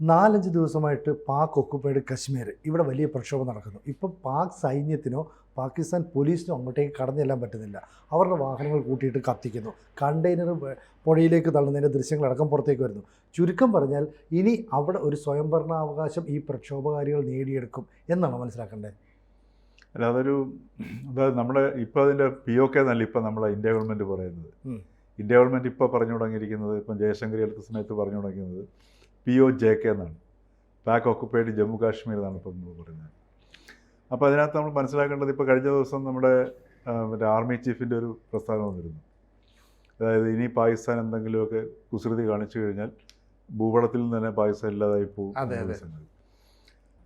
നാലഞ്ച് ദിവസമായിട്ട് പാക് ഒക്കുപ്പൈഡ് കശ്മീർ. ഇവിടെ വലിയ പ്രക്ഷോഭം നടക്കുന്നു. ഇപ്പം പാക് സൈന്യത്തിനോ പാകിസ്ഥാൻ പോലീസിനോ അങ്ങോട്ടേക്ക് കടന്നു ചെല്ലാൻ പറ്റുന്നില്ല. അവരുടെ വാഹനങ്ങൾ കൂട്ടിയിട്ട് കത്തിക്കുന്നു. കണ്ടെയ്നർ പുഴയിലേക്ക് തള്ളുന്നതിന്റെ ദൃശ്യങ്ങളടക്കം പുറത്തേക്ക് വരുന്നു. ചുരുക്കം പറഞ്ഞാൽ ഇനി അവിടെ ഒരു സ്വയംഭരണാവകാശം ഈ പ്രക്ഷോഭകാരികൾ നേടിയെടുക്കും എന്നാണ് മനസ്സിലാക്കേണ്ടത്? അല്ല അതൊരു അതായത് നമ്മുടെ ഇപ്പോൾ അതിന്റെ പി ഒ കെ എന്നല്ല ഇപ്പം നമ്മളെ ഇന്ത്യ ഗവൺമെന്റ് പറയുന്നത്. ഇന്ത്യ ഗവൺമെന്റ് ഇപ്പോൾ പറഞ്ഞു തുടങ്ങിയിരിക്കുന്നത് ഇപ്പം ജയശങ്കർ അടുത്ത സമയത്ത് പറഞ്ഞു തുടങ്ങിയത് പി ഒ ജെ കെ എന്നാണ്. പാക്ക് ഓക്കുപ്പൈഡ് ജമ്മു കാശ്മീർ എന്നാണ് ഇപ്പം നമ്മൾ പറയുന്നത്. അപ്പോൾ അതിനകത്ത് നമ്മൾ മനസ്സിലാക്കേണ്ടത് ഇപ്പോൾ കഴിഞ്ഞ ദിവസം നമ്മുടെ മറ്റേ ആർമി ചീഫിന്റെ ഒരു പ്രസ്താവന വന്നിരുന്നു. അതായത് ഇനി പാകിസ്ഥാൻ എന്തെങ്കിലുമൊക്കെ കുസൃതി കാണിച്ചു കഴിഞ്ഞാൽ ഭൂപടത്തിൽ നിന്ന് തന്നെ പാകിസ്ഥാൻ ഇല്ലാതായി പോകും.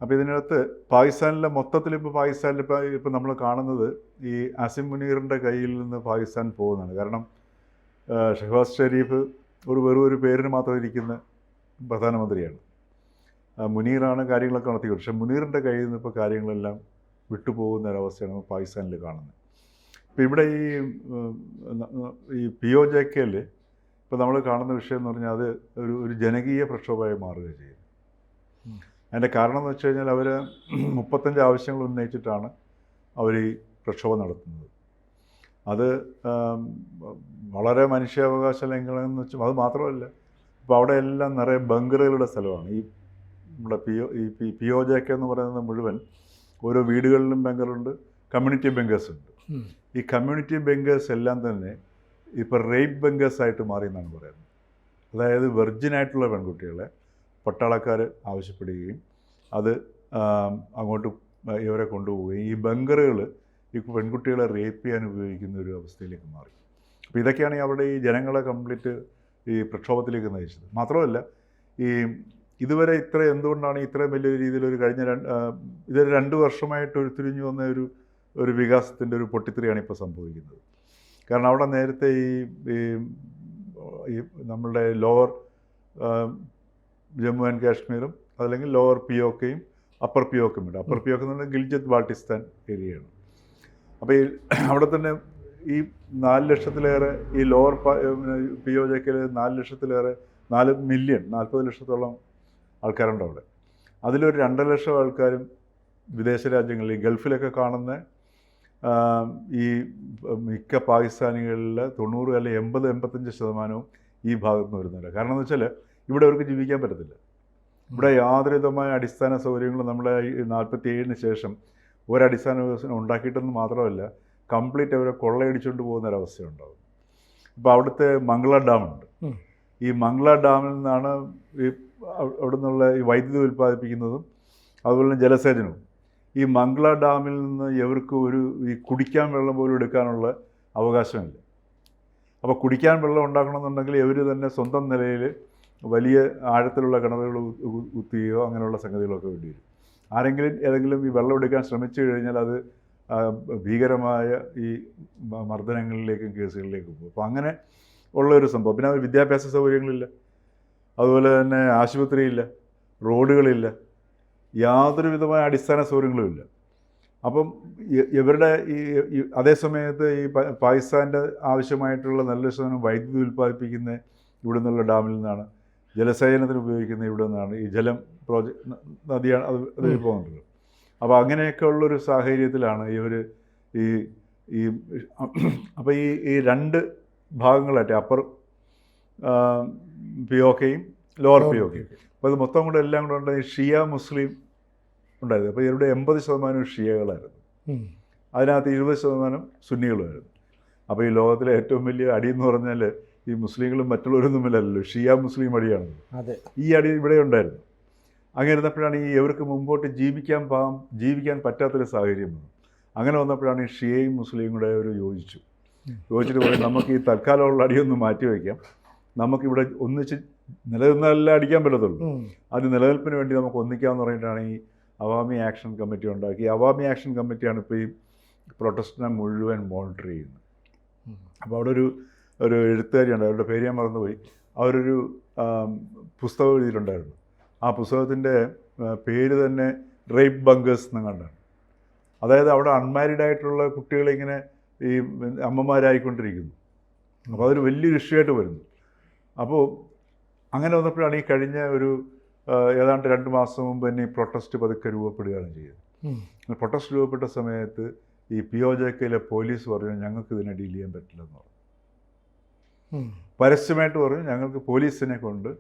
അപ്പോൾ ഇതിനകത്ത് പാകിസ്ഥാനിലെ മൊത്തത്തിൽ ഇപ്പോൾ പാകിസ്ഥാനിൽ ഇപ്പോൾ ഇപ്പോൾ നമ്മൾ കാണുന്നത് ഈ അസിം മുനീറിന്റെ കയ്യിൽ നിന്ന് പാകിസ്ഥാൻ പോകുന്നതാണ്. കാരണം ഷഹബാസ് ഷെരീഫ് ഒരു വെറും ഒരു പേരിന് മാത്രം ഇരിക്കുന്ന പ്രധാനമന്ത്രിയാണ്. മുനീറാണ് കാര്യങ്ങളൊക്കെ നടത്തിയത്. പക്ഷേ മുനീറിന്റെ കയ്യിൽ നിന്ന് ഇപ്പോൾ കാര്യങ്ങളെല്ലാം വിട്ടുപോകുന്ന ഒരവസ്ഥയാണ് നമ്മൾ പാകിസ്ഥാനിൽ കാണുന്നത്. ഇപ്പോൾ ഇവിടെ ഈ ഈ പി ഒ ജെ കെയിൽ ഇപ്പോൾ നമ്മൾ കാണുന്ന വിഷയം എന്ന് പറഞ്ഞാൽ അത് ഒരു ഒരു ജനകീയ പ്രക്ഷോഭമായി മാറുകയാണ് ചെയ്യുന്നത്. അതിന്റെ കാരണം എന്ന് വെച്ച് കഴിഞ്ഞാൽ അവർ മുപ്പത്തഞ്ച് ആവശ്യങ്ങൾ ഉന്നയിച്ചിട്ടാണ് അവർ ഈ പ്രക്ഷോഭം നടത്തുന്നത്. അത് വളരെ മനുഷ്യാവകാശ ലംഘനം എന്ന് വെച്ചാൽ അത് മാത്രമല്ല ഇപ്പോൾ അവിടെ എല്ലാം നിറയെ ബങ്കറുകളുടെ സ്ഥലമാണ്. ഈ നമ്മുടെ പി ഒ ഈ P P O J K എന്ന് പറയുന്നത് മുഴുവൻ ഓരോ വീടുകളിലും ബങ്കറുണ്ട് കമ്മ്യൂണിറ്റി ബങ്കേഴ്സ് ഉണ്ട് ഈ കമ്മ്യൂണിറ്റി ബങ്കേഴ്സ് എല്ലാം തന്നെ ഇപ്പോൾ റേപ്പ് ബങ്കേഴ്സ് ആയിട്ട് മാറി എന്നാണ് പറയുന്നത്. അതായത് വെർജിൻ ആയിട്ടുള്ള പെൺകുട്ടികളെ പട്ടാളക്കാർ ആവശ്യപ്പെടുകയും അത് അങ്ങോട്ട് ഇവരെ കൊണ്ടുപോവുകയും ഈ ബങ്കറുകൾ ഈ പെൺകുട്ടികളെ റേപ്പ് ചെയ്യാൻ ഉപയോഗിക്കുന്ന ഒരു അവസ്ഥയിലേക്ക് മാറി. അപ്പോൾ ഇതൊക്കെയാണ് അവിടെ ഈ ജനങ്ങളെ കംപ്ലീറ്റ് ഈ പ്രക്ഷോഭത്തിലേക്ക് നയിച്ചത്. മാത്രമല്ല ഈ ഇതുവരെ ഇത്ര എന്തുകൊണ്ടാണ് ഇത്രയും വലിയ രീതിയിൽ ഒരു കഴിഞ്ഞ രണ്ട് ഇതൊരു രണ്ട് വർഷമായിട്ട് ഉരുത്തിരിഞ്ഞു വന്ന ഒരു ഒരു വികാസത്തിന്റെ ഒരു പൊട്ടിത്തെറിയാണ് ഇപ്പോൾ സംഭവിക്കുന്നത്. കാരണം അവിടെ നേരത്തെ ഈ ഈ നമ്മളുടെ ലോവർ ജമ്മു ആൻഡ് കാശ്മീരും അതല്ലെങ്കിൽ ലോവർ പി ഒക്കെയും അപ്പർ പി ഒക്കും ഉണ്ട്. അപ്പർ പി ഒക്കെ എന്ന് പറഞ്ഞാൽ ഗിൽജത്ത് ബാൾട്ടിസ്ഥാൻ ഏരിയയാണ്. അപ്പോൾ ഈ അവിടെ തന്നെ ഈ നാല് ലക്ഷത്തിലേറെ ഈ ലോവർ പി ഒ ജെക്കിൽ നാല് ലക്ഷത്തിലേറെ നാല് മില്യൺ നാൽപ്പത് ലക്ഷത്തോളം ആൾക്കാരുണ്ട് അവിടെ. അതിലൊരു രണ്ടര ലക്ഷം ആൾക്കാരും വിദേശ രാജ്യങ്ങളിൽ ഗൾഫിലൊക്കെ കാണുന്ന ഈ മിക്ക പാകിസ്ഥാനികളിൽ തൊണ്ണൂറ് അല്ലെങ്കിൽ എൺപത് എൺപത്തഞ്ച് ശതമാനവും ഈ ഭാഗത്ത് നിന്ന് വരുന്നുണ്ട് കാരണം എന്ന് വെച്ചാൽ ഇവിടെ അവർക്ക് ജീവിക്കാൻ പറ്റത്തില്ല. ഇവിടെ യാതൊരുവിധമായ അടിസ്ഥാന സൗകര്യങ്ങളും നമ്മുടെ നാൽപ്പത്തി ഏഴിന് ശേഷം ഒരടിസ്ഥാന വികസനം ഉണ്ടാക്കിയിട്ടെന്ന് മാത്രമല്ല കംപ്ലീറ്റ് അവരെ കൊള്ളയടിച്ചുകൊണ്ട് പോകുന്ന ഒരവസ്ഥയുണ്ടാവും ഇപ്പോൾ അവിടുത്തെ മംഗള ഡാമുണ്ട് ഈ മംഗള ഡാമിൽ നിന്നാണ് ഈ അവ- അവിടെ നിന്നുള്ള ഈ വൈദ്യുതി ഉൽപ്പാദിപ്പിക്കുന്നതും അതുപോലെ തന്നെ ജലസേചനവും. ഈ മംഗള ഡാമിൽ നിന്ന് ഇവർക്ക് ഒരു ഈ കുടിക്കാൻ വെള്ളം പോലും എടുക്കാനുള്ള അവകാശമില്ല. അപ്പോൾ കുടിക്കാൻ വെള്ളം ഉണ്ടാക്കണമെന്നുണ്ടെങ്കിൽ ഇവർ തന്നെ സ്വന്തം നിലയിൽ വലിയ ആഴത്തിലുള്ള കിണറുകൾ കുത്തുകയോ അങ്ങനെയുള്ള സംഗതികളൊക്കെ വേണ്ടി വരും. ആരെങ്കിലും ഏതെങ്കിലും ഈ വെള്ളം എടുക്കാൻ ശ്രമിച്ചു കഴിഞ്ഞാൽ അത് ഭീകരമായ ഈ മർദ്ദനങ്ങളിലേക്കും കേസുകളിലേക്കും പോകും. അപ്പോൾ അങ്ങനെ ഉള്ള ഒരു സംഭവം. പിന്നെ അത് വിദ്യാഭ്യാസ സൗകര്യങ്ങളില്ല. അതുപോലെ തന്നെ ആശുപത്രിയില്ല റോഡുകളില്ല യാതൊരു വിധമായ അടിസ്ഥാന സൗകര്യങ്ങളുമില്ല അപ്പം ഇവരുടെ ഈ അതേസമയത്ത് അതേ സമയത്ത് ഈ പാകിസ്ഥാന്റെ ആവശ്യമായിട്ടുള്ള നല്ല ശതമാനം വൈദ്യുതി ഉൽപ്പാദിപ്പിക്കുന്ന ഇവിടെ നിന്നുള്ള ഡാമിൽ നിന്നാണ് ജലസേചനത്തിന് ഉപയോഗിക്കുന്ന ഇവിടെ നിന്നാണ് ഈ ജലം പ്രോജക്ട് നദിയാണ് അത് അതിൽ. പോകുന്നുണ്ടല്ലോ അപ്പോൾ അങ്ങനെയൊക്കെ ഉള്ളൊരു സാഹചര്യത്തിലാണ് ഇവർ ഈ ഈ അപ്പോൾ ഈ ഈ രണ്ട് ഭാഗങ്ങളായിട്ട് അപ്പർ പി ഒ കെയും ലോവർ പി ഒ കെയും അപ്പോൾ ഇത് മൊത്തം കൂടെ എല്ലാം കൂടെ ഉണ്ടായി ഷിയ മുസ്ലിം ഉണ്ടായിരുന്നു. അപ്പോൾ ഇവരുടെ എൺപത് ശതമാനം ഷിയകളായിരുന്നു. അതിനകത്ത് ഇരുപത് ശതമാനം സുന്നികളുമായിരുന്നു. അപ്പോൾ ഈ ലോകത്തിലെ ഏറ്റവും വലിയ അടി എന്ന് പറഞ്ഞാൽ ഈ മുസ്ലിങ്ങളും മറ്റുള്ളവരും തമ്മിലല്ലല്ലോ. ഷിയ മുസ്ലിം അടിയാണ്. അതെ. ഈ അടി ഇവിടെ ഉണ്ടായിരുന്നു. അങ്ങനെ ഇരുന്നപ്പോഴാണ് ഈ ഇവർക്ക് മുമ്പോട്ട് ജീവിക്കാൻ പാം ജീവിക്കാൻ പറ്റാത്തൊരു സാഹചര്യം വന്നു അങ്ങനെ വന്നപ്പോഴാണ് ഈ ഷിയയും മുസ്ലിം കൂടെ ഒരു യോജിച്ചു. യോജിച്ചിട്ട് പറയും നമുക്ക് ഈ തൽക്കാലമുള്ള അടിയൊന്ന് മാറ്റി വയ്ക്കാം. നമുക്കിവിടെ ഒന്നിച്ച് നിലനിന്നല്ല അടിക്കാൻ പറ്റത്തുള്ളൂ. അത് നിലനിൽപ്പിന് വേണ്ടി നമുക്ക് ഒന്നിക്കാമെന്ന് പറഞ്ഞിട്ടാണ് ഈ അവാമി ആക്ഷൻ കമ്മിറ്റി ഉണ്ടാക്കി. അവാമി ആക്ഷൻ കമ്മിറ്റിയാണ് ഇപ്പോൾ ഈ പ്രൊട്ടസ്റ്റിനെ മുഴുവൻ മോണിറ്റർ ചെയ്യുന്നത്. അപ്പോൾ അവിടെ ഒരു ഒരു എഴുത്തുകാരിയുണ്ട്. അവരുടെ പേര് ഞാൻ മറന്നുപോയി. അവരൊരു പുസ്തകം എഴുതിയിട്ടുണ്ടായിരുന്നു. ആ പുസ്തകത്തിന്റെ പേര് തന്നെ റേപ്പ് ബങ്കേഴ്സ് എന്ന് കണ്ടാണ്. അതായത് അവിടെ അൺമാരിഡ് ആയിട്ടുള്ള കുട്ടികളിങ്ങനെ ഈ അമ്മമാരായിക്കൊണ്ടിരിക്കുന്നു. അപ്പോൾ അതൊരു വലിയൊരു ഇഷ്യൂ വരുന്നു. അപ്പോൾ അങ്ങനെ വന്നപ്പോഴാണ് ഈ കഴിഞ്ഞ ഒരു ഏതാണ്ട് രണ്ട് മാസം മുമ്പ് തന്നെ ഈ പ്രൊട്ടസ്റ്റ് പതുക്കെ രൂപപ്പെടുകയാണ് ചെയ്തത്. പ്രൊട്ടസ്റ്റ് രൂപപ്പെട്ട സമയത്ത് ഈ പി ഒ ജെ കെയിലെ പോലീസ് പറഞ്ഞു ഞങ്ങൾക്ക് ഇതിനെ ഡീൽ ചെയ്യാൻ പറ്റില്ലെന്ന് പറഞ്ഞു. പരസ്യമായിട്ട് പറഞ്ഞു ഞങ്ങൾക്ക് പോലീസിനെ കൊണ്ട്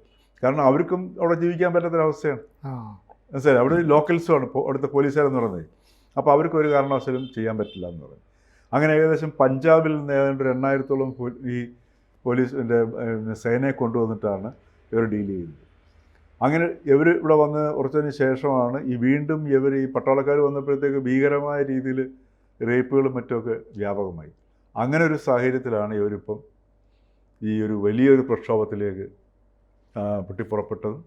കാരണം അവർക്കും അവിടെ ജീവിക്കാൻ പറ്റാത്തൊരവസ്ഥയാണ്. മനസ്സിലായി? അവിടെ ലോക്കൽസുമാണ് അവിടുത്തെ പോലീസുകാരെന്ന് പറയുന്നത്. അപ്പോൾ അവർക്ക് ഒരു കാരണവശാലും ചെയ്യാൻ പറ്റില്ല എന്ന് പറഞ്ഞു അങ്ങനെ ഏകദേശം പഞ്ചാബിൽ നിന്ന് ഏതാണ്ട് ഒരു എണ്ണായിരത്തോളം ഈ പോലീസിന്റെ സേനയെ കൊണ്ടുവന്നിട്ടാണ് ഇവർ ഡീൽ ചെയ്യുന്നത്. അങ്ങനെ ഇവർ ഇവിടെ വന്ന് കുറച്ചതിന് ശേഷമാണ് ഈ വീണ്ടും ഇവർ ഈ പട്ടാളക്കാർ വന്നപ്പോഴത്തേക്ക് ഭീകരമായ രീതിയിൽ റേപ്പുകളും മറ്റുമൊക്കെ വ്യാപകമായി. അങ്ങനെ ഒരു സാഹചര്യത്തിലാണ് ഇവരിപ്പം ഈ ഒരു വലിയൊരു പ്രക്ഷോഭത്തിലേക്ക് പൊട്ടിപ്പുറപ്പെട്ടതും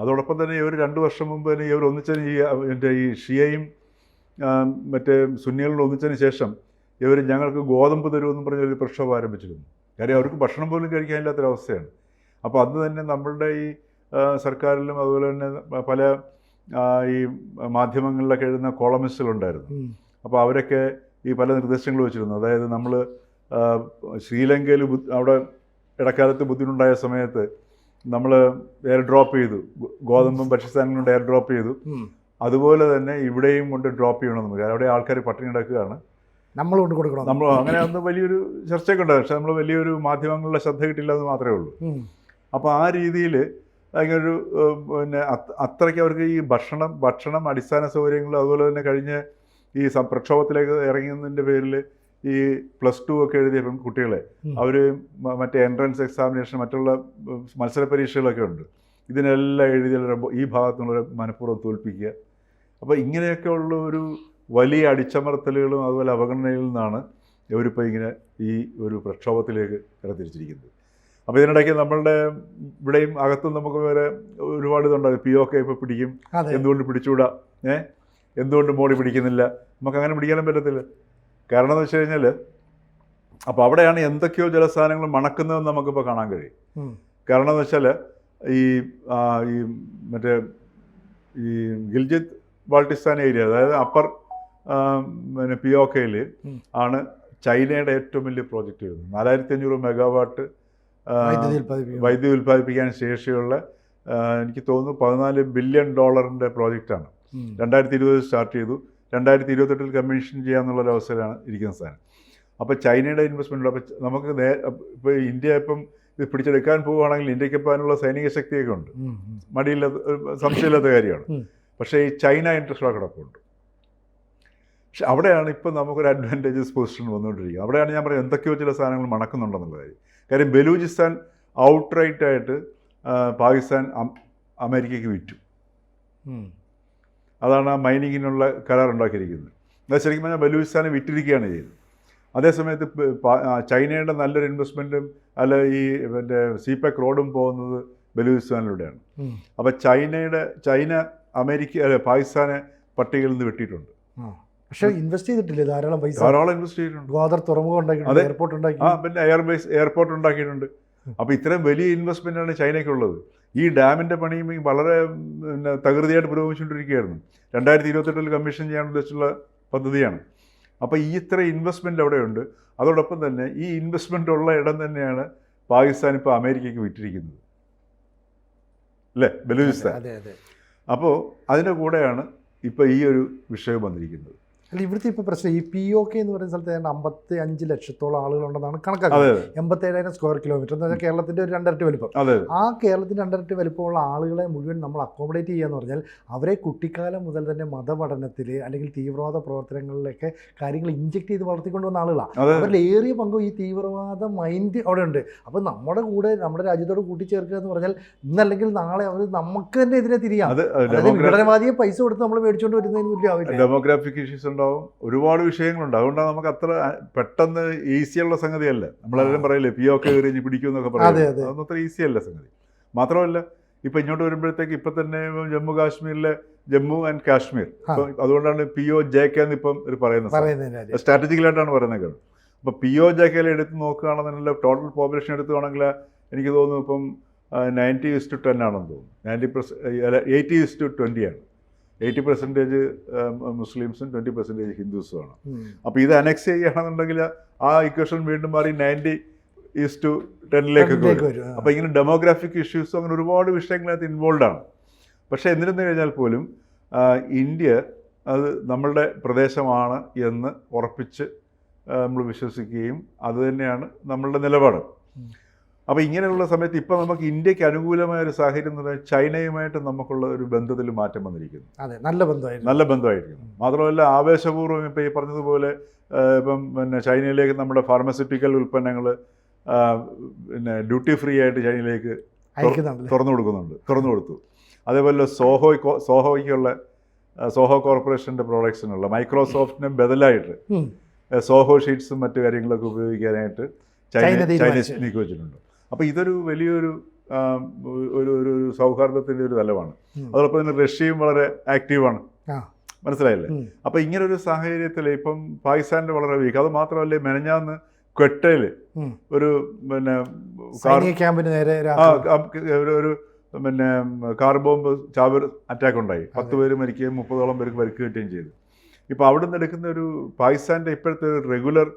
അതോടൊപ്പം തന്നെ ഇവർ രണ്ട് വർഷം മുമ്പ് തന്നെ ഇവർ ഒന്നിച്ചതിന് ഈ എന്റെ ഈ ഷിയയും മറ്റേ സുന്നികളും ഒന്നിച്ചതിന് ശേഷം ഇവർ ഞങ്ങൾക്ക് ഗോതമ്പ് തരുമെന്നും പറഞ്ഞ ഒരു പ്രക്ഷോഭം ആരംഭിച്ചിരുന്നു. കാര്യം അവർക്ക് ഭക്ഷണം പോലും കഴിക്കാനില്ലാത്തൊരവസ്ഥയാണ്. അപ്പോൾ അന്ന് തന്നെ നമ്മളുടെ ഈ സർക്കാരിലും അതുപോലെ തന്നെ പല ഈ മാധ്യമങ്ങളിലൊക്കെ എഴുതുന്ന കോളമിസ്റ്റുകളുണ്ടായിരുന്നു. അപ്പോൾ അവരൊക്കെ ഈ പല നിർദ്ദേശങ്ങൾ വെച്ചിരുന്നു. അതായത് നമ്മൾ ശ്രീലങ്കയിൽ അവിടെ ഇടക്കാലത്ത് ബുദ്ധിമുട്ടുണ്ടായ സമയത്ത് നമ്മൾ എയർ ഡ്രോപ്പ് ചെയ്തു. ഗോതമ്പും ഭക്ഷ്യസാധനങ്ങളും കൊണ്ട് എയർ ഡ്രോപ്പ് ചെയ്തു. അതുപോലെ തന്നെ ഇവിടെയും കൊണ്ട് ഡ്രോപ്പ് ചെയ്യണം നമുക്ക് അവിടെ ആൾക്കാർ പട്ടിണി കിടക്കുകയാണ്. നമ്മൾ കൊണ്ട് കൊടുക്കണം. നമ്മൾ അങ്ങനെ അന്ന് വലിയൊരു ചർച്ചയൊക്കെ ഉണ്ടായിരുന്നു പക്ഷെ നമ്മൾ വലിയൊരു മാധ്യമങ്ങളുടെ ശ്രദ്ധ കിട്ടില്ല എന്ന് മാത്രമേ ഉള്ളൂ. അപ്പോൾ ആ രീതിയിൽ ഒരു പിന്നെ അത്രയ്ക്ക് അവർക്ക് ഈ ഭക്ഷണം ഭക്ഷണം അടിസ്ഥാന സൗകര്യങ്ങൾ അതുപോലെ തന്നെ കഴിഞ്ഞ് ഈ പ്രക്ഷോഭത്തിലേക്ക് ഇറങ്ങിയതിന്റെ പേരിൽ ഈ പ്ലസ് ടു ഒക്കെ എഴുതിയ കുട്ടികളെ. അവർ മറ്റേ എൻട്രൻസ് എക്സാമിനേഷൻ മറ്റുള്ള മത്സര പരീക്ഷകളൊക്കെ ഉണ്ട്. ഇതിനെല്ലാം എഴുതിയ ഈ ഭാഗത്തുള്ള മനഃപൂർവം തോൽപ്പിക്കുക. അപ്പോൾ ഇങ്ങനെയൊക്കെ ഉള്ള ഒരു വലിയ അടിച്ചമർത്തലുകളും അതുപോലെ അവഗണനയിൽ നിന്നാണ് ഇവരിപ്പോൾ ഇങ്ങനെ ഈ ഒരു പ്രക്ഷോഭത്തിലേക്ക് ഇറത്തിരിച്ചിരിക്കുന്നത് അപ്പോൾ ഇതിനിടയ്ക്ക് നമ്മളുടെ ഇവിടെയും അകത്തും നമുക്ക് വേറെ ഒരുപാട് ഇതുണ്ടാകും പി ഒ കെ ഇപ്പോൾ പിടിക്കും. എന്തുകൊണ്ട് പിടിച്ചുകൂടാ ഏഹ് എന്തുകൊണ്ട് മോളി പിടിക്കുന്നില്ല? നമുക്ക് അങ്ങനെ പിടിക്കാനും പറ്റത്തില്ല. കാരണം എന്ന് വെച്ച് കഴിഞ്ഞാൽ അപ്പോൾ അവിടെയാണ് എന്തൊക്കെയോ ചില സാധനങ്ങൾ മണക്കുന്നതെന്ന് നമുക്കിപ്പോൾ കാണാൻ കഴിയും. കാരണം എന്ന് വെച്ചാൽ ഈ ഈ മറ്റേ ഈ ഗിൽജിത്ത് ബാൾട്ടിസ്ഥാൻ ഏരിയ അതായത് അപ്പർ പിന്നെ പി ഒ കെയിൽ ആണ് ചൈനയുടെ ഏറ്റവും വലിയ പ്രോജക്റ്റ് വരുന്നത് നാലായിരത്തി അഞ്ഞൂറ് മെഗാവാട്ട് വൈദ്യുതി ഉൽപ്പാദിപ്പിക്കും ഉൽപ്പാദിപ്പിക്കാൻ ശേഷിയുള്ള എനിക്ക് തോന്നുന്നു പതിനാല് ബില്യൺ ഡോളറിന്റെ പ്രോജക്റ്റാണ്. രണ്ടായിരത്തി ഇരുപത് സ്റ്റാർട്ട് ചെയ്തു. രണ്ടായിരത്തി ഇരുപത്തെട്ടിൽ കമ്മീഷൻ ചെയ്യാമെന്നുള്ള അവസരമാണ് ഇരിക്കുന്ന സാധനം. അപ്പോൾ ചൈനയുടെ ഇൻവെസ്റ്റ്മെന്റ് അപ്പോൾ നമുക്ക് നേ ഇപ്പോൾ ഇന്ത്യ ഇപ്പം ഇത് പിടിച്ചെടുക്കാൻ പോവുകയാണെങ്കിൽ ഇന്ത്യയ്ക്ക് ഇപ്പോൾ അതിനുള്ള സൈനിക ശക്തിയൊക്കെ ഉണ്ട്. മടിയില്ലാത്ത സംശയമില്ലാത്ത കാര്യമാണ്. പക്ഷേ ഈ ചൈന ഇൻട്രസ്റ്റ് കിടപ്പുണ്ട് പക്ഷെ അവിടെയാണ് ഇപ്പോൾ നമുക്കൊരു അഡ്വാന്റേജസ് പൊസിഷൻ വന്നുകൊണ്ടിരിക്കുന്നത്. അവിടെയാണ് ഞാൻ പറയുന്നത് എന്തൊക്കെയോ ചില സാധനങ്ങൾ മണക്കുന്നുണ്ടെന്നുള്ള കാര്യം. കാര്യം ബലൂചിസ്ഥാൻ ഔട്ട് ആയിട്ട് പാകിസ്ഥാൻ അമേരിക്കയ്ക്ക് വിറ്റു. അതാണ് ആ മൈനിങ്ങിനുള്ള കരാർ ഉണ്ടാക്കിയിരിക്കുന്നത് എന്നാൽ ശരിക്കും പറഞ്ഞാൽ ബലൂചിസ്ഥാനെ വിറ്റിരിക്കുകയാണ് ചെയ്തത്. അതേസമയത്ത് ചൈനയുടെ നല്ലൊരു ഇൻവെസ്റ്റ്മെന്റും അല്ല ഈ മറ്റേ സിപെക് റോഡും പോകുന്നത് ബലൂചിസ്ഥാനിലൂടെയാണ്. അപ്പോൾ ചൈനയുടെ ചൈന അമേരിക്ക അല്ല പാകിസ്ഥാനെ പട്ടികയിൽ നിന്ന് വെട്ടിയിട്ടുണ്ട് പക്ഷേ പക്ഷെ ഇൻവെസ്റ്റ് ചെയ്തിട്ടില്ലേ? ധാരാളം പൈസ ധാരാളം ഇൻവെസ്റ്റ് ചെയ്തിട്ടുണ്ട്. ഗ്വാദർ തുറമുഖം ഉണ്ടാക്കിയിട്ടുണ്ട് എയർപോർട്ട് ഉണ്ടാക്കി. ആ പിന്നെ എയർബേസ് എയർപോർട്ട് ഉണ്ടാക്കിയിട്ടുണ്ട്. അപ്പോൾ ഇത്രയും വലിയ ഇൻവെസ്റ്റ്മെന്റാണ് ചൈനയ്ക്കുള്ളത്. ഈ ഡാമിന്റെ പണിയും വളരെ പിന്നെ തകൃതിയായിട്ട് പുരോഗമിച്ചുകൊണ്ടിരിക്കുകയായിരുന്നു. രണ്ടായിരത്തി ഇരുപത്തെട്ടിൽ കമ്മീഷൻ ചെയ്യാൻ ഉദ്ദേശിച്ചുള്ള പദ്ധതിയാണ്. അപ്പോൾ ഈ ഇത്ര ഇൻവെസ്റ്റ്മെന്റ് അവിടെയുണ്ട് അതോടൊപ്പം തന്നെ ഈ ഇൻവെസ്റ്റ്മെന്റ് ഉള്ള ഇടം തന്നെയാണ് പാകിസ്ഥാൻ ഇപ്പോൾ അമേരിക്കയ്ക്ക് വിറ്റിരിക്കുന്നത്. അല്ലേ? ബലൂചിസ്ഥാൻ. അപ്പോൾ അതിന്റെ കൂടെയാണ് ഇപ്പോൾ ഈ ഒരു വിഷയം വന്നിരിക്കുന്നത്. അല്ല ഇവിടുത്തെ ഇപ്പോൾ പ്രശ്നം ഈ പി ഒ കെ എന്ന് പറയുന്ന സ്ഥലത്ത് ഏതാണ്ട് അമ്പത്തി അഞ്ച് ലക്ഷത്തോളം ആളുകളുണ്ടെന്നാണ് കണക്കാക്കുന്നത്. എൺപത്തേഴായിരം സ്ക്വയർ കിലോമീറ്റർ എന്ന് പറഞ്ഞാൽ കേരളത്തിന്റെ ഒരു രണ്ടരട്ടി വലിപ്പം. ആ കേരളത്തിന്റെ രണ്ടരട്ടി വലിപ്പമുള്ള ആളുകളെ മുഴുവൻ നമ്മൾ അക്കോമഡേറ്റ് ചെയ്യുക എന്ന് പറഞ്ഞാൽ അവരെ കുട്ടിക്കാലം മുതൽ തന്നെ മതപഠനത്തിൽ അല്ലെങ്കിൽ തീവ്രവാദ പ്രവർത്തനങ്ങളിലൊക്കെ കാര്യങ്ങൾ ഇഞ്ചെക്ട് ചെയ്ത് വളർത്തിക്കൊണ്ട് വന്ന ആളുകളാണ് അവരുടെ അവരിൽ ഏറിയ പങ്കും ഈ തീവ്രവാദ മൈൻഡ് അവിടെ ഉണ്ട്. അപ്പോൾ നമ്മുടെ കൂടെ നമ്മുടെ രാജ്യത്തോട് കൂട്ടിച്ചേർക്കുക എന്ന് പറഞ്ഞാൽ ഇന്നല്ലെങ്കിൽ നാളെ അവർ നമുക്ക് തന്നെ എതിരെ തിരിയാം. വിഘടനവാദിയെ പൈസ കൊടുത്ത് നമ്മൾ മേടിച്ചുകൊണ്ട് വരുന്നതിന് വലിയ ആവില്ല. ഡെമോഗ്രാഫിക് ഇഷ്യൂസ് ഉണ്ടാവും. ഒരുപാട് വിഷയങ്ങളുണ്ട്. അതുകൊണ്ടാണ് നമുക്ക് അത്ര പെട്ടെന്ന് ഈസിയുള്ള സംഗതിയല്ല. നമ്മളെല്ലാം പറയില്ലേ പി ഒക്കെ കയറി ഇനി പിടിക്കുമെന്നൊക്കെ പറയും അതെ. അതൊന്നും അത്ര ഈസി അല്ല സംഗതി. മാത്രമല്ല ഇപ്പം ഇങ്ങോട്ട് വരുമ്പോഴത്തേക്ക് ഇപ്പം തന്നെ ജമ്മു കാശ്മീരിലെ ജമ്മു ആൻഡ് കാശ്മീർ. അതുകൊണ്ടാണ് പി ഒ ജെ കെ എന്ന് ഇപ്പം ഒരു പറയുന്നത് സ്ട്രാറ്റജിക്കലായിട്ടാണ് പറയുന്നത് അപ്പോൾ പി ഒ ജെ കെയിൽ എടുത്ത് നോക്കുകയാണെന്നുണ്ടെങ്കിൽ ടോട്ടൽ പോപ്പുലേഷൻ എടുത്തുവാണെങ്കിൽ എനിക്ക് തോന്നുന്നു ഇപ്പം നയന്റി ഇസ് ടു ടെൻ ആണെന്ന് തോന്നുന്നു. Ninety percent eighty is two twenty ആണ്. എയ്റ്റി പെർസെന്റേജ് മുസ്ലിംസും ട്വന്റി പെർസെന്റേജ് ഹിന്ദുസും ആണ് ഉം. അപ്പോൾ ഇത് അനക്സ് ചെയ്യുകയാണെന്നുണ്ടെങ്കിൽ ആ ഇക്വേഷൻ വീണ്ടും മാറി നയന്റി ഈസ് ടു ടെന്നിലേക്ക് വരും. അപ്പോൾ ഇങ്ങനെ ഡെമോഗ്രാഫിക് ഇഷ്യൂസ് അങ്ങനെ ഒരുപാട് വിഷയങ്ങളകത്ത് ഇൻവോൾവ് ആണ് പക്ഷേ എന്നിരുന്നു കഴിഞ്ഞാൽ പോലും ഇന്ത്യ അത് നമ്മളുടെ പ്രദേശമാണ് എന്ന് ഉറപ്പിച്ച് നമ്മൾ വിശ്വസിക്കുകയും അതുതന്നെയാണ് നമ്മളുടെ നിലപാട്. അപ്പോൾ ഇങ്ങനെയുള്ള സമയത്ത് ഇപ്പം നമുക്ക് ഇന്ത്യയ്ക്ക് അനുകൂലമായ ഒരു സാഹചര്യം എന്ന് പറഞ്ഞാൽ ചൈനയുമായിട്ട് നമുക്കുള്ള ഒരു ബന്ധത്തിൽ മാറ്റം വന്നിരിക്കുന്നു. അതെ നല്ല ബന്ധമായിരുന്നു. നല്ല ബന്ധമായിരിക്കുന്നു. മാത്രമല്ല ആവേശപൂർവം ഇപ്പോൾ ഈ പറഞ്ഞതുപോലെ ഇപ്പം പിന്നെ ചൈനയിലേക്ക് നമ്മുടെ ഫാർമസ്യൂട്ടിക്കൽ ഉൽപ്പന്നങ്ങൾ പിന്നെ ഡ്യൂട്ടി ഫ്രീ ആയിട്ട് ചൈനയിലേക്ക് തുറന്നു കൊടുക്കുന്നുണ്ട്. തുറന്നു കൊടുത്തു. അതേപോലെ സോഹോ സോഹോയ്ക്കുള്ള സോഹോ കോർപ്പറേഷന്റെ പ്രോഡക്ട്സിനുള്ള മൈക്രോസോഫ്റ്റിന് ബദലായിട്ട് സോഹോ ഷീറ്റ്സും മറ്റു കാര്യങ്ങളൊക്കെ ഉപയോഗിക്കാനായിട്ട് ചൈന ചൈനീസ്. നീക്കി വെച്ചിട്ടുണ്ട് അപ്പോൾ ഇതൊരു വലിയൊരു ഒരു ഒരു ഒരു സൗഹാർദ്ദത്തിന്റെ ഒരു തലമാണ്. അതോടൊപ്പം തന്നെ റഷ്യയും വളരെ ആക്റ്റീവാണ്. മനസ്സിലായില്ലേ? അപ്പം ഇങ്ങനെ ഒരു സാഹചര്യത്തിൽ ഇപ്പം പാകിസ്ഥാന്റെ വളരെ വീക്ക്. അത് മാത്രമല്ലേ മെനഞ്ഞാന്ന് ക്വറ്റയിൽ ഉം. ഒരു പിന്നെ ക്യാമ്പിന് നേരെ ഒരു പിന്നെ കാർ ബോംബ് ചാവർ അറ്റാക്ക് ഉണ്ടായി പത്ത് പേര് മരിക്കുകയും മുപ്പതോളം പേർക്ക് പരിക്ക് കിട്ടുകയും ചെയ്തു. ഇപ്പോൾ അവിടെ നിന്ന് എടുക്കുന്ന ഒരു പാകിസ്ഥാന്റെ ഇപ്പോഴത്തെ ഒരു റെഗുലർ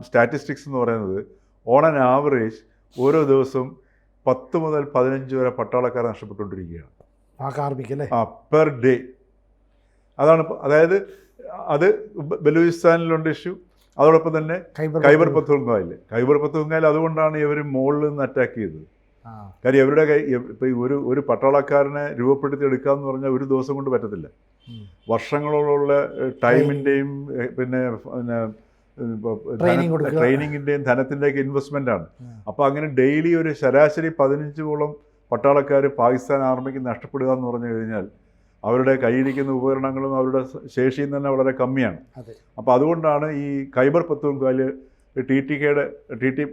സ്റ്റാറ്റിസ്റ്റിക്സ് എന്ന് പറയുന്നത് ഓൺ ആൻ ആവറേജ് ഓരോ ദിവസവും പത്ത് മുതൽ പതിനഞ്ച് വരെ പട്ടാളക്കാരെ നഷ്ടപ്പെട്ടുകൊണ്ടിരിക്കുകയാണ്. പാക് ആർമിക്ക് അല്ലേ? ആ പെർ ഡേ അതാണ് അതായത് അത് ബലൂചിസ്ഥാനിലുണ്ട് ഇഷ്യൂ. അതോടൊപ്പം തന്നെ ഖൈബർ പത്തുങ്കായില്ലേ ഖൈബർ പത്തുങ്കായിൽ അതുകൊണ്ടാണ് ഇവർ മുകളിൽ നിന്ന് അറ്റാക്ക് ചെയ്തത്. കാര്യം ഇവരുടെ കൈ ഇപ്പം ഒരു ഒരു പട്ടാളക്കാരനെ രൂപപ്പെടുത്തി എടുക്കുക എന്ന് പറഞ്ഞാൽ ഒരു ദിവസം കൊണ്ട് പറ്റത്തില്ല. വർഷങ്ങളോളമുള്ള ടൈമിന്റെയും പിന്നെ പിന്നെ. ട്രെയിനിങ്ങിന്റെയും ധനത്തിന്റെയൊക്കെ ഇൻവെസ്റ്റ്മെന്റ് ആണ്. അപ്പോൾ അങ്ങനെ ഡെയിലി ഒരു ശരാശരി പതിനഞ്ചോളം പട്ടാളക്കാർ പാകിസ്ഥാൻ ആർമിക്ക് നഷ്ടപ്പെടുക എന്ന് പറഞ്ഞു കഴിഞ്ഞാൽ അവരുടെ കയ്യിരിക്കുന്ന ഉപകരണങ്ങളും അവരുടെ ശേഷിയും തന്നെ വളരെ കമ്മിയാണ്. അപ്പോൾ അതുകൊണ്ടാണ് ഈ ഖൈബർ പത്തുങ്കാൽ ടി ടി കെയുടെ T T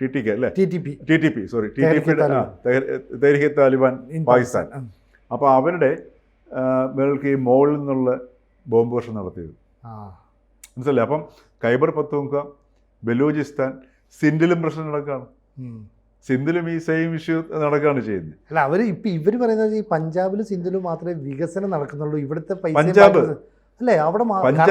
T T K അല്ലേ? T T P. T T P sorry T T പിയുടെ തെരഹി താലിബാൻ. പാകിസ്ഥാൻ. അപ്പോൾ അവരുടെ മേൾക്ക് ഈ മോളിൽ നിന്നുള്ള ബോംബ് വർഷം നടത്തിയത്. മനസ്സിലല്ലേ അപ്പം ഖൈബർ പത്തുങ്ക ബലൂചിസ്ഥാൻ സിന്ധിലും പ്രശ്നം നടക്കുകയാണ് സിന്ധിലും ഈ സെയിം ഇഷ്യൂ നടക്കുകയാണ് ചെയ്യുന്നത്. അല്ല അവർ ഇപ്പം ഇവർ പറയുന്നത് ഈ പഞ്ചാബിലും സിന്ധിലും മാത്രമേ വികസനം നടക്കുന്നുള്ളൂ. ഇവിടുത്തെ പഞ്ചാബ്. അല്ലേ? അവിടെ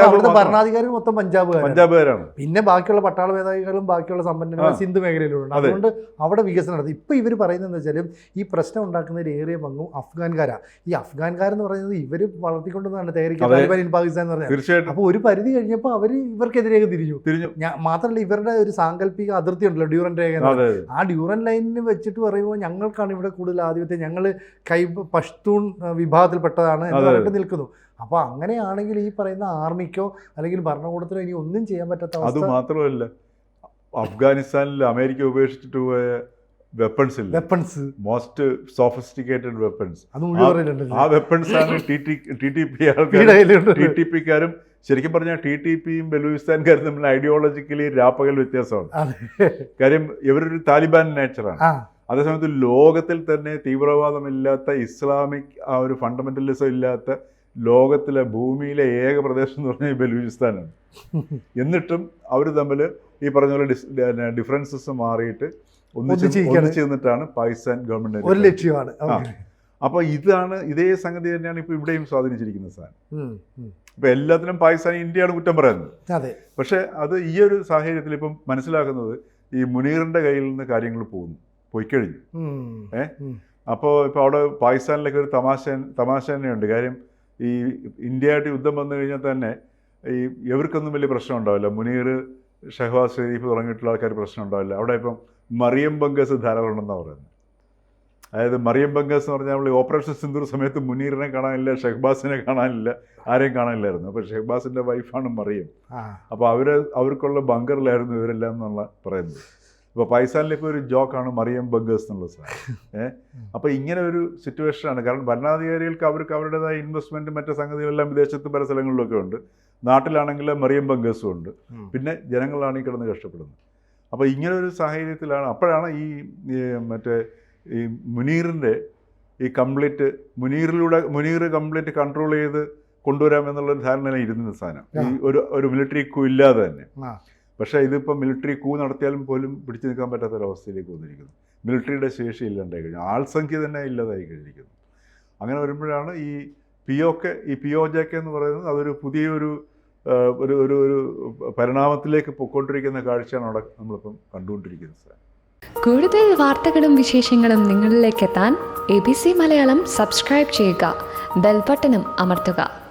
അവിടുത്തെ. ഭരണാധികാരി മൊത്തം പഞ്ചാബുകാരാണ്. പഞ്ചാബുകാരാണ്. പിന്നെ ബാക്കിയുള്ള പട്ടാള മേധാവികളും ബാക്കിയുള്ള സമ്പന്നരും സിന്ധു മേഖലയിലുണ്ട്. അതുകൊണ്ട് അവിടെ വികസനം നടത്തി. ഇപ്പൊ ഇവർ പറയുന്നത് വെച്ചാലും ഈ പ്രശ്നം ഉണ്ടാക്കുന്നതിൽ ഏറിയ പങ്കും അഫ്ഗാൻകാരാ. ഈ അഫ്ഗാൻകാരെന്ന് പറയുന്നത് ഇവർ വളർത്തിക്കൊണ്ടുവന്നാണ് തയ്യാറിക്കുന്നത്. താലിബാൻ ഇൻ പാകിസ്ഥാൻ എന്ന് തീർച്ചയായിട്ടും. അപ്പോൾ ഒരു പരിധി കഴിഞ്ഞപ്പോൾ അവർ ഇവർക്കെതിരെയൊക്കെ തിരിഞ്ഞു. തിരിഞ്ഞു. മാത്രമല്ല ഇവരുടെ ഒരു സാങ്കല്പിക അതിർത്തി ഉണ്ടല്ലോ ഡ്യൂറൻ രേഖ ആ ഡ്യൂറൻ ലൈനിന് വെച്ചിട്ട് പറയുമ്പോൾ ഞങ്ങൾക്കാണ് ഇവിടെ കൂടുതൽ ആധിപത്യം. ഞങ്ങൾ കൈ പഷ്തൂൺ വിഭാഗത്തിൽപ്പെട്ടതാണ് എന്ന്. പറഞ്ഞിട്ട് നിൽക്കുന്നു. അപ്പോൾ അങ്ങനെയാണെങ്കിൽ ഈ പറയുന്ന ആർമിക്കോ അല്ലെങ്കിൽ ഭരണകൂടത്തിനോ ഇനി ഒന്നും ചെയ്യാൻ പറ്റാത്ത അത് മാത്രമല്ല അഫ്ഗാനിസ്ഥാനിൽ അമേരിക്ക ഉപേക്ഷിച്ചിട്ട് പോയ വെപ്പൺസ് ഇല്ല? വെപ്പൺസ് മോസ്റ്റ് സോഫിസ്റ്റിക്കേറ്റഡ് വെപ്പൺസ് ആ വെപ്പൺസ് ആണ് T T T T P T T പിക്കാരും ശരിക്കും പറഞ്ഞാൽ ടി ടി പിയും ബലൂചിസ്ഥാൻകാരും തമ്മിൽ ഐഡിയോളജിക്കലി രാപ്പകൽ വ്യത്യാസമാണ്. കാര്യം ഇവരൊരു താലിബാൻ നേച്ചറാണ് അതേസമയത്ത് ലോകത്തിൽ തന്നെ തീവ്രവാദമില്ലാത്ത ഇസ്ലാമിക് ആ ഒരു ഫണ്ടമെന്റലിസം ഇല്ലാത്ത ലോകത്തിലെ ഭൂമിയിലെ ഏക പ്രദേശം എന്ന് പറഞ്ഞാൽ ബലൂചിസ്ഥാനാണ് എന്നിട്ടും അവർ തമ്മിൽ ഈ പറഞ്ഞ പോലെ ഡിഫറൻസസ് മാറിയിട്ട് ഒന്നിച്ച്. ഒന്നിച്ച് നിന്നിട്ടാണ് പാകിസ്ഥാൻ ഒരു ഗവൺമെന്റ് ലക്ഷ്യമാണ്. ഓക്കേ. അപ്പോൾ ഇതാണ് ഇതേ സംഗതി തന്നെയാണ് ഇപ്പോൾ ഇവിടെയും സ്വാധീനിച്ചിരിക്കുന്ന സാധനം. ഇപ്പൊ എല്ലാത്തിനും പാകിസ്ഥാൻ ഇന്ത്യയാണ് കുറ്റം പറയുന്നത്. അതെ. പക്ഷേ അത് ഈ ഒരു സാഹചര്യത്തിൽ ഇപ്പം മനസ്സിലാക്കുന്നത് ഈ മുനീറിന്റെ കയ്യിൽ നിന്ന് കാര്യങ്ങൾ പോകുന്നു പോയിക്കഴിഞ്ഞു ഏഹ് അപ്പോ ഇപ്പൊ അപ്പോൾ ഇപ്പോൾ അവിടെ പാകിസ്ഥാനിലൊക്കെ ഒരു തമാശ തമാശ തന്നെയുണ്ട്. കാര്യം ഈ ഇന്ത്യയായിട്ട് യുദ്ധം വന്നു കഴിഞ്ഞാൽ തന്നെ ഈ ഇവർക്കൊന്നും വലിയ പ്രശ്നം ഉണ്ടാവില്ല. മുനീർ ഷഹ്വാസ് ഷെരീഫ് തുടങ്ങിയിട്ടുള്ള ആൾക്കാർ പ്രശ്നം ഉണ്ടാവില്ല. അവിടെ ഇപ്പം മറിയം ബംഗസ് ധാരാളം ഉണ്ടെന്നാണ് പറയുന്നത്. അതായത് മറിയം ബംഗസ് എന്ന് പറഞ്ഞാൽ നമ്മൾ ഓപ്പറേഷൻ സിന്ദൂർ സമയത്ത് മുനീറിനെ കാണാനില്ല ഷെഹ്ബാസിനെ കാണാനില്ല ആരെയും കാണാനില്ലായിരുന്നു. അപ്പോൾ ഷെഹ്ബാസിന്റെ വൈഫാണ് മറിയം. അപ്പോൾ അവർ അവർക്കുള്ള ബങ്കറിലായിരുന്നു ഇവരെല്ലാം എന്നുള്ള പറയുന്നത്. ഇപ്പോൾ പാകിസ്ഥാനിലിപ്പോൾ ഒരു ജോക്കാണ് മറിയം ബങ്കേഴ്സ് എന്നുള്ള സാധനം ഏഹ്? അപ്പോൾ ഇങ്ങനെ ഒരു സിറ്റുവേഷനാണ് കാരണം ഭരണാധികാരികൾക്ക് അവർക്ക് അവരുടേതായ ഇൻവെസ്റ്റ്മെന്റ് മറ്റു സംഗതികളെല്ലാം വിദേശത്ത് പല സ്ഥലങ്ങളിലൊക്കെ ഉണ്ട്. നാട്ടിലാണെങ്കിൽ മറിയം ബങ്കേഴ്സും ഉണ്ട്. പിന്നെ ജനങ്ങളാണ് ഈ കിടന്ന് കഷ്ടപ്പെടുന്നത്. അപ്പോൾ ഇങ്ങനെ ഒരു സാഹചര്യത്തിലാണ് അപ്പോഴാണ് ഈ മറ്റേ ഈ മുനീറിന്റെ ഈ കംപ്ലീറ്റ് മുനീറിലൂടെ മുനീർ കംപ്ലീറ്റ് കൺട്രോൾ ചെയ്ത് കൊണ്ടുവരാമെന്നുള്ളൊരു ധാരണയിലാണ് ധാരണയിൽ ഇരുന്ന സാധനം ഈ ഒരു ഒരു മിലിറ്ററി കൂ ഇല്ലാതെ തന്നെ. പക്ഷേ ഇതിപ്പോൾ മിലിറ്ററി കൂ നടത്തിയാലും പോലും പിടിച്ചു നിൽക്കാൻ പറ്റാത്തൊരവസ്ഥയിലേക്ക് വന്നിരിക്കുന്നു. മിലിറ്ററിയുടെ ശേഷി ഇല്ലാണ്ടായി കഴിഞ്ഞു. ആൾസംഖ്യ തന്നെ ഇല്ലാതായി കഴിഞ്ഞിരിക്കുന്നു. അങ്ങനെ വരുമ്പോഴാണ് ഈ പി ഒ കെ ഈ പി ഒ ജെ കെ എന്ന് പറയുന്നത് അതൊരു പുതിയൊരു ഒരു ഒരു ഒരു പരിണാമത്തിലേക്ക് പൊയ്ക്കൊണ്ടിരിക്കുന്ന കാഴ്ചയാണ് അവിടെ നമ്മളിപ്പം കണ്ടുകൊണ്ടിരിക്കുന്നത് സാർ. കൂടുതൽ വാർത്തകളും വിശേഷങ്ങളും നിങ്ങളിലേക്ക് എത്താൻ A B C Malayalam subscribe ചെയ്യുക. ബെൽബട്ടനും അമർത്തുക.